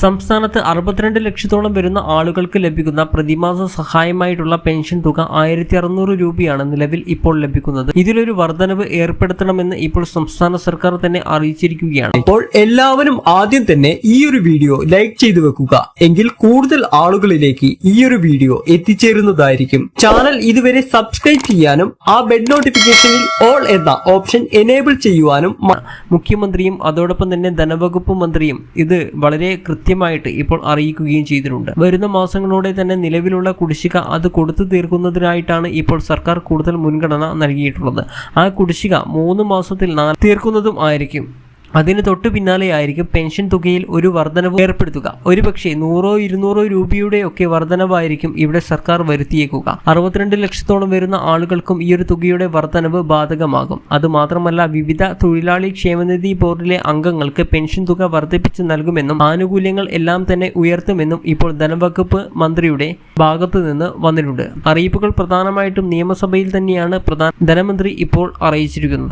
സംസ്ഥാനത്ത് അറുപത്തിരണ്ട് ലക്ഷത്തോളം വരുന്ന ആളുകൾക്ക് ലഭിക്കുന്ന പ്രതിമാസ സഹായമായിട്ടുള്ള പെൻഷൻ തുക ആയിരത്തി അറുന്നൂറ് രൂപയാണ് നിലവിൽ ഇപ്പോൾ ലഭിക്കുന്നത്. ഇതിലൊരു വർധനവ് ഏർപ്പെടുത്തണമെന്ന് ഇപ്പോൾ സംസ്ഥാന സർക്കാർ തന്നെ അറിയിച്ചിരിക്കുകയാണ്. ഇപ്പോൾ എല്ലാവരും ആദ്യം തന്നെ ഈ ഒരു വീഡിയോ ലൈക്ക് ചെയ്തു വെക്കുക. എങ്കിൽ കൂടുതൽ ആളുകളിലേക്ക് ഈ ഒരു വീഡിയോ എത്തിച്ചേരുന്നതായിരിക്കും. ചാനൽ ഇതുവരെ സബ്സ്ക്രൈബ് ചെയ്യാനും ആ ബെഡ് നോട്ടിഫിക്കേഷനിൽ ഓൾ എന്ന ഓപ്ഷൻ എനേബിൾ ചെയ്യുവാനും മുഖ്യമന്ത്രിയും അതോടൊപ്പം തന്നെ ധനവകുപ്പ് മന്ത്രിയും ഇത് വളരെ കൃത്യമായിട്ട് ഇപ്പോൾ അറിയിക്കുകയും ചെയ്തിട്ടുണ്ട്. വരുന്ന മാസങ്ങളോടെ തന്നെ നിലവിലുള്ള കുടിശ്ശിക അത് കൊടുത്തു തീർക്കുന്നതിനായിട്ടാണ് ഇപ്പോൾ സർക്കാർ കൂടുതൽ മുൻഗണന നൽകിയിട്ടുള്ളത്. ആ കുടിശ്ശിക മൂന്ന് മാസത്തിൽ തീർക്കുന്നതും ആയിരിക്കും. അതിന് തൊട്ടു പിന്നാലെയായിരിക്കും പെൻഷൻ തുകയിൽ ഒരു വർധനവ് ഏർപ്പെടുത്തുക. ഒരുപക്ഷെ നൂറോ ഇരുന്നൂറോ രൂപയുടെ ഒക്കെ വർധനവായിരിക്കും ഇവിടെ സർക്കാർ വരുത്തിയേക്കുക. അറുപത്തിരണ്ട് ലക്ഷത്തോളം വരുന്ന ആളുകൾക്കും ഈ ഒരു തുകയുടെ വർധനവ് ബാധകമാകും. അതുമാത്രമല്ല വിവിധ തൊഴിലാളി ക്ഷേമനിധി ബോർഡിലെ അംഗങ്ങൾക്ക് പെൻഷൻ തുക വർദ്ധിപ്പിച്ച് നൽകുമെന്നും ആനുകൂല്യങ്ങൾ എല്ലാം തന്നെ ഉയർത്തുമെന്നും ഇപ്പോൾ ധനവകുപ്പ് മന്ത്രിയുടെ ഭാഗത്തു നിന്ന് വന്നിട്ടുണ്ട്. അറിയിപ്പുകൾ പ്രധാനമായിട്ടും നിയമസഭയിൽ തന്നെയാണ് പ്രധാന ധനമന്ത്രി ഇപ്പോൾ അറിയിച്ചിരിക്കുന്നത്.